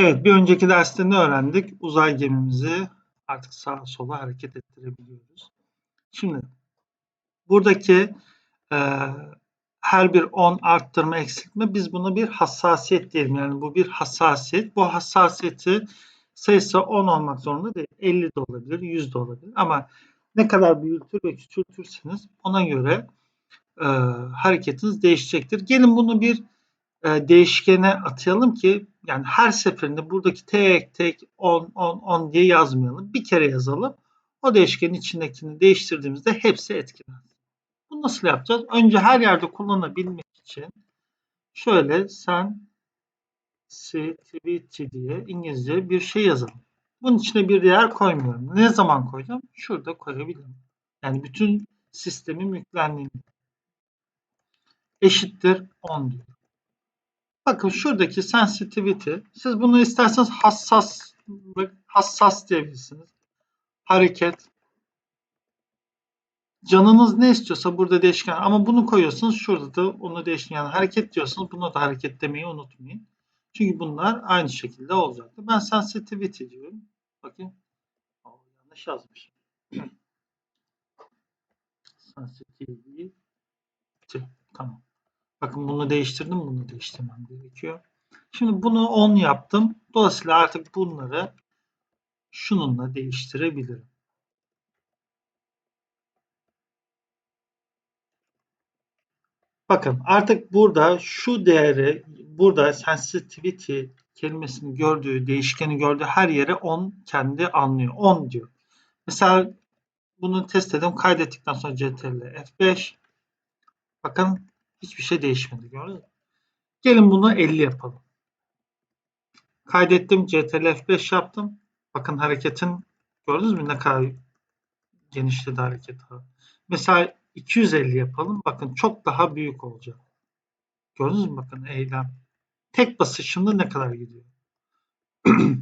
Evet, bir önceki derste ne öğrendik? Uzay gemimizi artık sağa sola hareket ettirebiliyoruz. Şimdi buradaki e, her bir 10 arttırma eksiltme biz buna bir hassasiyet diyelim. Yani bu bir hassasiyet. Bu hassasiyeti sayısı 10 olmak zorunda değil. 50 de olabilir, 100 de olabilir. Ama ne kadar büyütür ve küçültürseniz ona göre e, hareketiniz değişecektir. Gelin bunu bir değişkene atayalım ki yani her seferinde buradaki tek tek 10 10 10 diye yazmayalım. Bir kere yazalım. O değişkenin içindekini değiştirdiğimizde hepsi etkilenir. Bunu nasıl yapacağız? Önce her yerde kullanabilmek için şöyle sen sensitivity diye İngilizce bir şey yazalım. Bunun içine bir değer koymuyorum. Ne zaman koyacağım? Şurada koyabilirim. Yani bütün sistemin yüklendiğini eşittir 10 diyor. Bakın şuradaki sensitivity, siz bunu isterseniz hassas hassas diyebilirsiniz. Hareket. Canınız ne istiyorsa burada değişken ama bunu koyuyorsunuz şurada da onu değişken yani hareket diyorsunuz buna da hareket demeyi unutmayın. Çünkü bunlar aynı şekilde olacaktır. Ben sensitivity diyorum. Bakın. Yanlış yazmışım. sensitivity. Tamam. Bakın bunu değiştirdim, bunu değiştirmem gerekiyor. Şimdi bunu 10 yaptım. Dolayısıyla artık bunları şununla değiştirebilirim. Bakın artık burada şu değeri, burada sensitivity kelimesini gördüğü, değişkeni gördüğü her yere 10 kendi anlıyor. 10 diyor. Mesela bunu test edelim. Kaydettikten sonra CTRL F5. Bakın Hiçbir şey değişmedi gördünüz mü? Gelin bunu 50 yapalım. Kaydettim. CTRL F5 yaptım. Bakın hareketin gördünüz mü ne kadar genişledi hareket. Mesela 250 yapalım. Bakın çok daha büyük olacak. Gördünüz mü bakın eylem. Tek basışımda ne kadar gidiyor.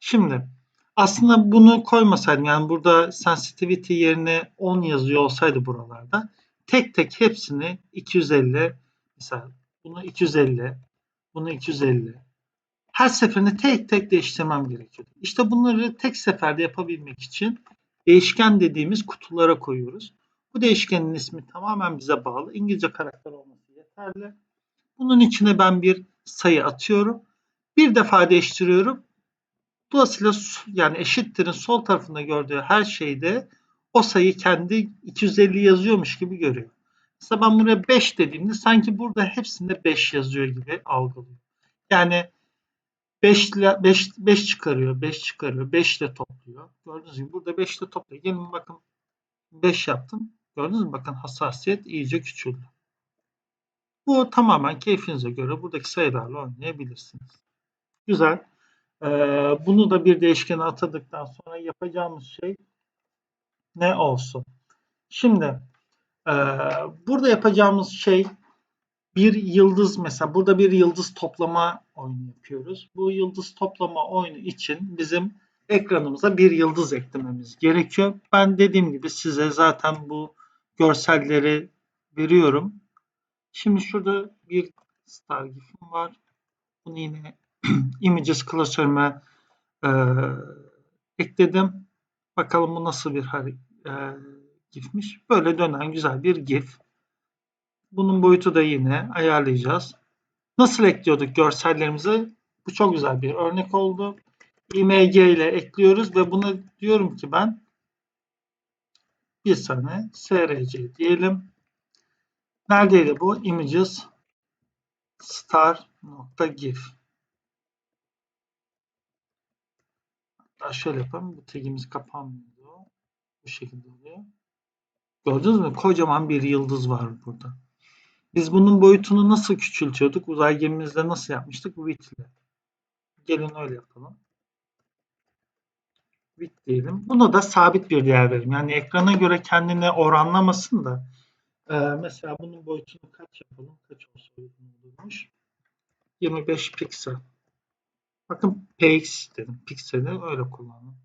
Şimdi aslında bunu koymasaydım yani burada sensitivity yerine 10 yazıyor olsaydı buralarda tek tek hepsini 250 mesela bunu 250 bunu 250 her seferinde tek tek değiştirmem gerekiyor. İşte bunları tek seferde yapabilmek için değişken dediğimiz kutulara koyuyoruz. Bu değişkenin ismi tamamen bize bağlı. İngilizce karakter olması yeterli. Bunun içine ben bir sayı atıyorum. Bir defa değiştiriyorum. Dolayısıyla yani eşittirin sol tarafında gördüğü her şeyde o sayı kendi 250 yazıyormuş gibi görüyor. Mesela ben buraya 5 dediğimde sanki burada hepsinde 5 yazıyor gibi algılıyor. Yani 5 ile 5, 5 çıkarıyor, 5 çıkarıyor, 5 ile topluyor. Gördüğünüz gibi burada 5 ile topluyor. Gelin bakın 5 yaptım. Gördünüz mü? Bakın hassasiyet iyice küçüldü. Bu tamamen keyfinize göre buradaki sayılarla oynayabilirsiniz. Güzel. Ee, bunu da bir değişkene atadıktan sonra yapacağımız şey ne olsun? Şimdi e, burada yapacağımız şey bir yıldız mesela burada bir yıldız toplama oyunu yapıyoruz. Bu yıldız toplama oyunu için bizim ekranımıza bir yıldız eklememiz gerekiyor. Ben dediğim gibi size zaten bu görselleri veriyorum. Şimdi şurada bir star gifim var. Bunu yine images klasörüme e, ekledim. Bakalım bu nasıl bir e, gifmiş. Böyle dönen güzel bir gif. Bunun boyutu da yine ayarlayacağız. Nasıl ekliyorduk görsellerimizi? Bu çok güzel bir örnek oldu. img ile ekliyoruz ve buna diyorum ki ben bir saniye src diyelim. Neredeydi bu? Images star.gif Hatta şöyle yapalım. Bu tagimiz kapanmıyor. Bu şekilde oluyor. Gördünüz mü? Kocaman bir yıldız var burada. Biz bunun boyutunu nasıl küçültüyorduk? Uzay gemimizde nasıl yapmıştık? Width ile. Gelin öyle yapalım. Width diyelim. Buna da sabit bir değer verelim. Yani ekrana göre kendini oranlamasın da ee, mesela bunun boyutunu kaç yapalım? Kaç olsa uygun olurmuş? 25 piksel. Bakın px dedim. Pikseli öyle kullandım.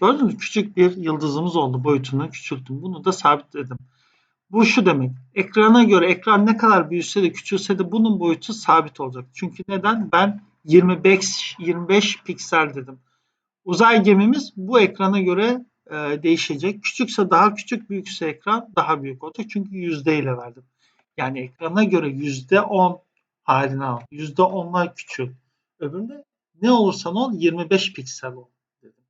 Gördünüz mü? Küçük bir yıldızımız oldu. Boyutunu küçülttüm. Bunu da sabitledim. Bu şu demek. Ekrana göre ekran ne kadar büyüse de küçülse de bunun boyutu sabit olacak. Çünkü neden? Ben 25 25 piksel dedim. Uzay gemimiz bu ekrana göre e, değişecek. Küçükse daha küçük, büyükse ekran daha büyük olacak. Çünkü yüzde ile verdim. Yani ekrana göre yüzde 10 haline al. Yüzde 10'lar küçük. Öbüründe ne olursan ol 25 piksel ol dedim.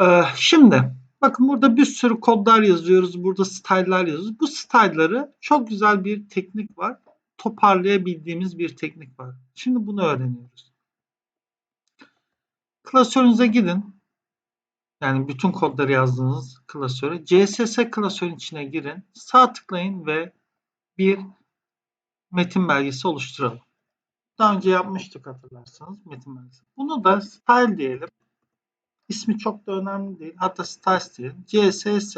Ee, şimdi bakın burada bir sürü kodlar yazıyoruz. Burada style'lar yazıyoruz. Bu style'ları çok güzel bir teknik var. Toparlayabildiğimiz bir teknik var. Şimdi bunu öğreniyoruz. Klasörünüze gidin. Yani bütün kodları yazdığınız klasöre. CSS klasörün içine girin. Sağ tıklayın ve bir metin belgesi oluşturalım. Daha önce yapmıştık hatırlarsanız metin belgesi. Bunu da style diyelim. İsmi çok da önemli değil. Hatta styles diyelim. CSS.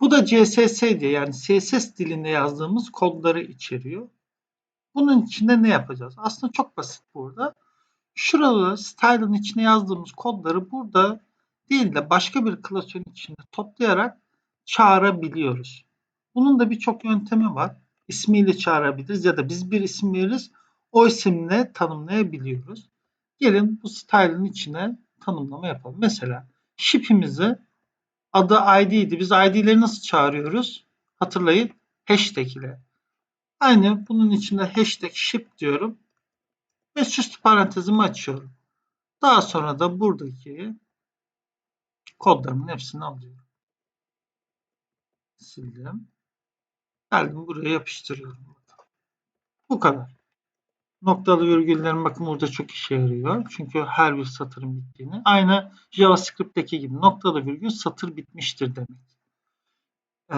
Bu da CSS diye yani CSS dilinde yazdığımız kodları içeriyor. Bunun içinde ne yapacağız? Aslında çok basit burada. Şurada style'ın içine yazdığımız kodları burada değil de başka bir klasörün içinde toplayarak çağırabiliyoruz. Bunun da birçok yöntemi var. İsmiyle çağırabiliriz ya da biz bir isim veririz. O isimle tanımlayabiliyoruz. Gelin bu style'ın içine tanımlama yapalım. Mesela ship'imizi adı id idi. Biz id'leri nasıl çağırıyoruz? Hatırlayın. Hashtag ile. Aynı bunun içinde hashtag ship diyorum. Ve süslü parantezimi açıyorum. Daha sonra da buradaki kodlarımın hepsini alıyorum. Sildim. Geldim buraya yapıştırıyorum. Bu kadar. Noktalı virgüllerin bakın burada çok işe yarıyor. Çünkü her bir satırın bittiğini. Aynı JavaScript'teki gibi noktalı virgül satır bitmiştir demek. Ee,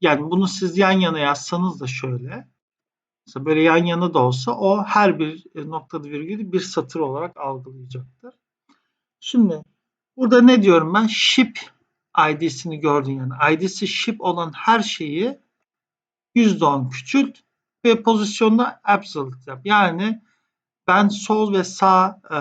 yani bunu siz yan yana yazsanız da şöyle. Mesela böyle yan yana da olsa o her bir noktalı virgülü bir satır olarak algılayacaktır. Şimdi burada ne diyorum ben? Ship ID'sini gördün yani. ID'si ship olan her şeyi %10 küçült ve pozisyonda absolute yap. Yani ben sol ve sağ e,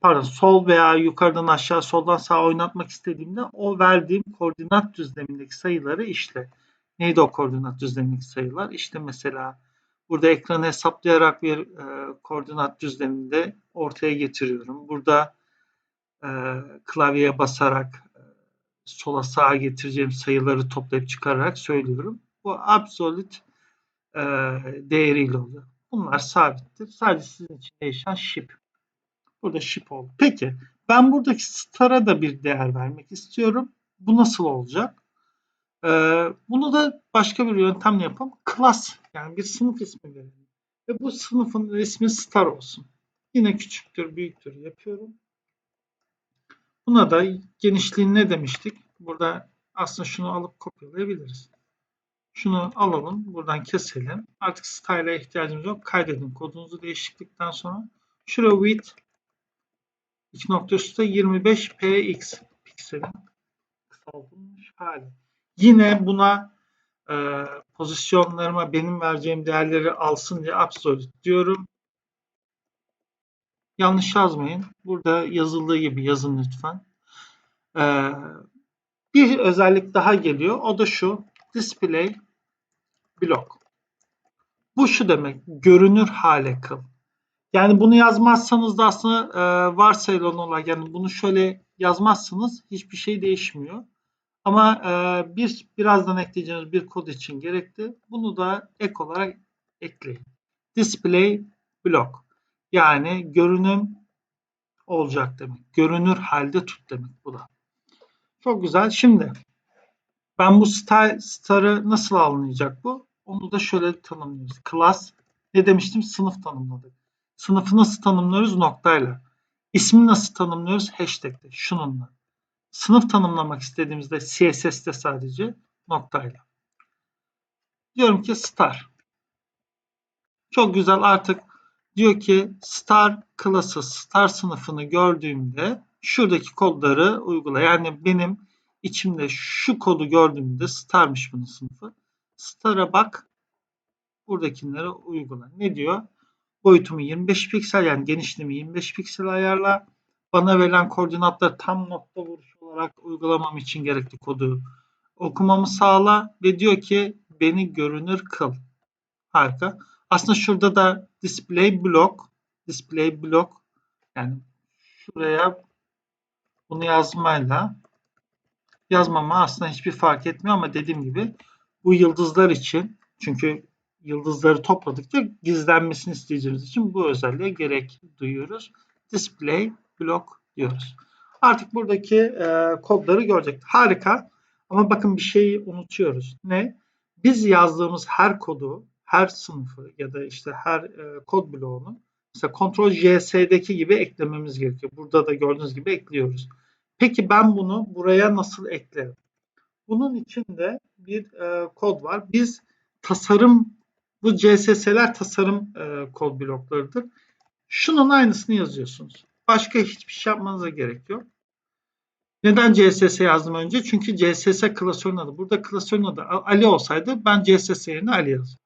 pardon sol veya yukarıdan aşağı soldan sağa oynatmak istediğimde o verdiğim koordinat düzlemindeki sayıları işle. Neydi o koordinat düzlemindeki sayılar? İşte mesela burada ekranı hesaplayarak bir e, koordinat düzleminde ortaya getiriyorum. Burada e, klavyeye basarak e, sola sağa getireceğim sayıları toplayıp çıkararak söylüyorum. Bu absolute e, değeriyle oluyor. Bunlar sabittir. Sadece sizin için değişen ship. Burada ship oldu. Peki ben buradaki star'a da bir değer vermek istiyorum. Bu nasıl olacak? Ee, bunu da başka bir yöntemle yapalım. Class yani bir sınıf ismi verelim. Ve bu sınıfın ismi star olsun. Yine küçüktür, büyüktür yapıyorum. Buna da genişliğini ne demiştik? Burada aslında şunu alıp kopyalayabiliriz. Şunu alalım. Buradan keselim. Artık style'a ihtiyacımız yok. Kaydedin kodunuzu değişiklikten sonra. Şuraya width 2.25 px pikselin kısaltılmış hali. Yine buna e, pozisyonlarıma benim vereceğim değerleri alsın diye absolute diyorum. Yanlış yazmayın. Burada yazıldığı gibi yazın lütfen. Ee, bir özellik daha geliyor. O da şu. Display block. Bu şu demek. Görünür hale kıl. Yani bunu yazmazsanız da aslında e, varsayılan olarak yani bunu şöyle yazmazsınız hiçbir şey değişmiyor. Ama e, bir birazdan ekleyeceğimiz bir kod için gerekli. Bunu da ek olarak ekleyin. Display block. Yani görünüm olacak demek. Görünür halde tut demek bu da. Çok güzel. Şimdi ben bu star, star'ı nasıl anlayacak bu? Onu da şöyle tanımlıyoruz. Class ne demiştim? Sınıf tanımladık. Sınıfı nasıl tanımlıyoruz? Noktayla. İsmini nasıl tanımlıyoruz? Hashtag'le. Şununla. Sınıf tanımlamak istediğimizde CSS'te sadece noktayla. Diyorum ki star. Çok güzel artık diyor ki star klası star sınıfını gördüğümde şuradaki kodları uygula. Yani benim içimde şu kodu gördüğümde starmış bunun sınıfı. Star'a bak buradakilere uygula. Ne diyor? Boyutumu 25 piksel yani genişliğimi 25 piksel ayarla. Bana verilen koordinatlar tam nokta vuruşu olarak uygulamam için gerekli kodu okumamı sağla ve diyor ki beni görünür kıl. Harika. Aslında şurada da display block, display block yani şuraya bunu yazmayla yazmama aslında hiçbir fark etmiyor ama dediğim gibi bu yıldızlar için çünkü yıldızları topladıkça gizlenmesini isteyeceğimiz için bu özelliğe gerek duyuyoruz. Display block diyoruz. Artık buradaki e, kodları görecek. Harika. Ama bakın bir şeyi unutuyoruz. Ne? Biz yazdığımız her kodu, her sınıfı ya da işte her e, kod bloğunu mesela Ctrl JS'deki gibi eklememiz gerekiyor. Burada da gördüğünüz gibi ekliyoruz. Peki ben bunu buraya nasıl eklerim? Bunun için de bir e, kod var. Biz tasarım bu CSS'ler tasarım e, kod bloklarıdır. Şunun aynısını yazıyorsunuz. Başka hiçbir şey yapmanıza gerek yok. Neden CSS yazdım önce? Çünkü CSS klasörün adı. Burada klasörün adı Ali olsaydı ben CSS yerine Ali yazdım.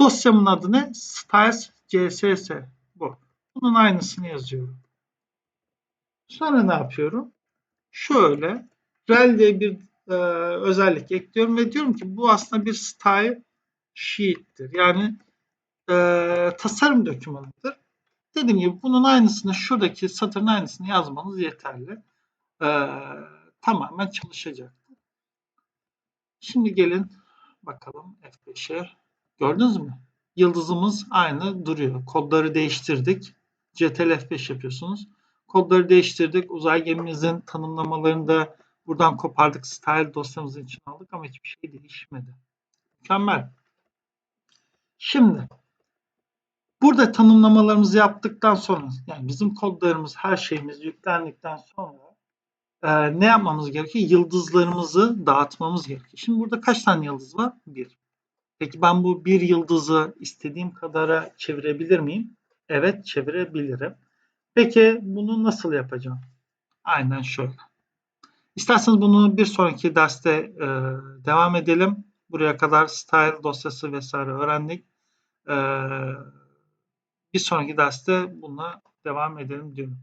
Dosyamın adı ne? Styles CSS. Bu. Bunun aynısını yazıyorum. Sonra ne yapıyorum? Şöyle rel diye bir e, özellik ekliyorum ve diyorum ki bu aslında bir style sheet'tir. Yani e, tasarım dokümanıdır. Dediğim gibi bunun aynısını şuradaki satırın aynısını yazmanız yeterli. E, tamamen çalışacaktır. Şimdi gelin bakalım F5'e. Gördünüz mü? Yıldızımız aynı duruyor. Kodları değiştirdik. CTRL F5 yapıyorsunuz. Kodları değiştirdik. Uzay gemimizin tanımlamalarını da buradan kopardık. Style dosyamızın için aldık ama hiçbir şey değişmedi. Mükemmel. Şimdi burada tanımlamalarımızı yaptıktan sonra yani bizim kodlarımız her şeyimiz yüklendikten sonra e, ne yapmamız gerekiyor? Yıldızlarımızı dağıtmamız gerekiyor. Şimdi burada kaç tane yıldız var? Bir. Peki ben bu bir yıldızı istediğim kadara çevirebilir miyim? Evet çevirebilirim. Peki bunu nasıl yapacağım? Aynen şöyle. İsterseniz bunu bir sonraki derste e, devam edelim. Buraya kadar style dosyası vesaire öğrendik. E, bir sonraki derste bununla devam edelim diyorum.